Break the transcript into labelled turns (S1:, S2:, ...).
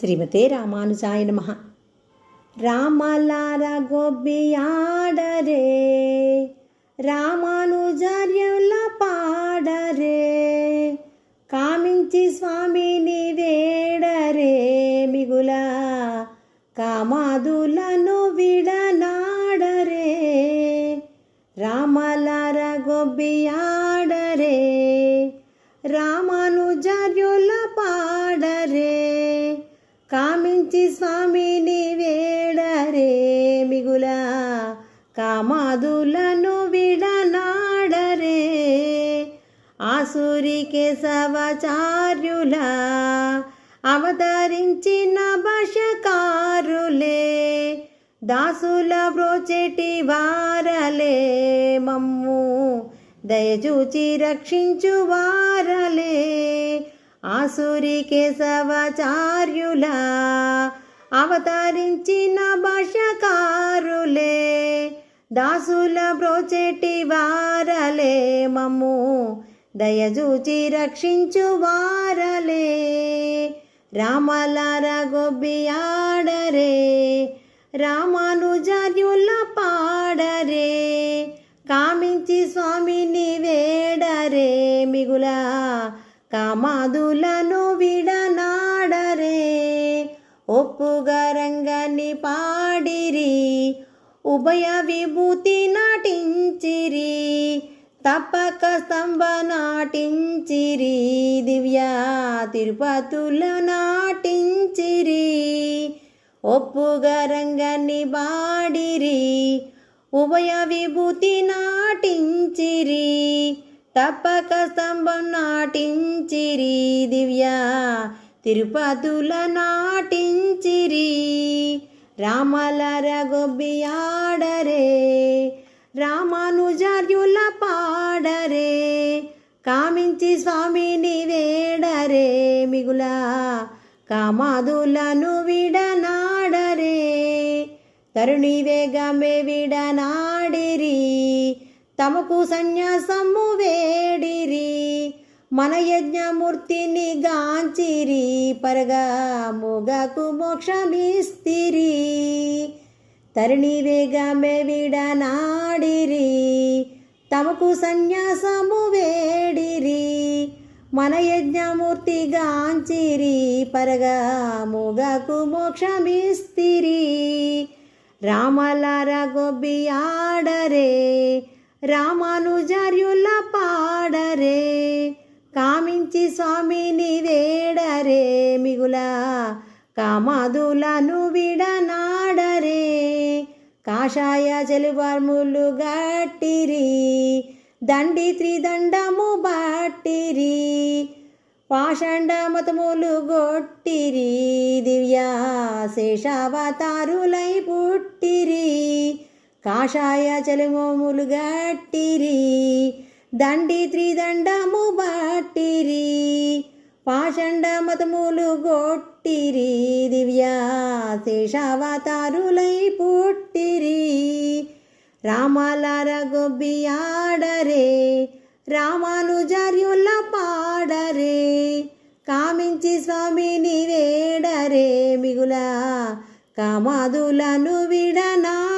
S1: శ్రీమతే రామానుజాయ నమ. రామలార గొబ్బియాడరే రామానుజార్యుల పాడరే కామించి స్వామిని వేడరే మిగుల కామాదులను విడనాడరే. రామలార గొబ్బియాడరే కామించి స్వామిని వేడరే మిగుల. కామాదులను విడనాడరే. ఆసురి కేశవచార్యుల అవతరించిన భాషకారులే దాసుల బ్రోచెటి వారలే మమ్ము. దయచూచి రక్షించు వారలే. ఆసురి కేశవచార్యుల అవతరించిన భాషకారులే దాసుల బ్రోచెటి వారలే మమ్ము దయజూచి రక్షించు వారలే. రామల గొబ్బియాడరే రామానుజార్యుల నన్ను విడనాడరే. ఒప్పుగరంగని పాడిరి. ఉభయ విభూతి నాటించిరి. తప్పక స్తంభ నాటించిరి. దివ్య తిరుపతులు నాటించిరి. ఒప్పుగరంగని బాడిరి ఉభయ విభూతి నాటించిరి. తప్పక స్తంభం నాటించిరి. తిరుపతుల నాటించిరి. రామలర గొబ్బియాడరే రామానుజార్యుల పాడరే కామించి స్వామిని వేడరే మిగుల కామాదులను విడనాడరే. తరుణి వేగమే విడనాడిరి తమకు సన్యాసము వేడిరి. మన యజ్ఞమూర్తిని గాంచిరి పరగా ముగకు మోక్షమిస్తిరి. తరుణి వేగమే విడనాడిరి తమకు సన్యాసము వేడిరి. మన యజ్ఞమూర్తి గాంచిరి పరగా ముగకు మోక్షమిస్తిరి. రామలార గొబ్బియాడరే రామానుజార్యుల పాడరే. కామించి స్వామిని వేడరే మిగుల కామాదులను విడనాడరే. కాషాయ చెలువర్ములు గట్టిరి దండి త్రిదండము బట్టిరి. పాషండ మతములు గొట్టిరి దివ్య శేషావతారులై పుట్టిరి. కాషాయ చెలుమోములు గట్టిరి దండి త్రిదండము బాటిరి పాషండ మతములు గొట్టిరి దివ్యా శేషావతారులై పుట్టిరి. రామలార గొబ్బియాడరే రామానుజార్యుల పాడరే కామించి స్వామిని వేడరే మిగుల కామాదులను విడనా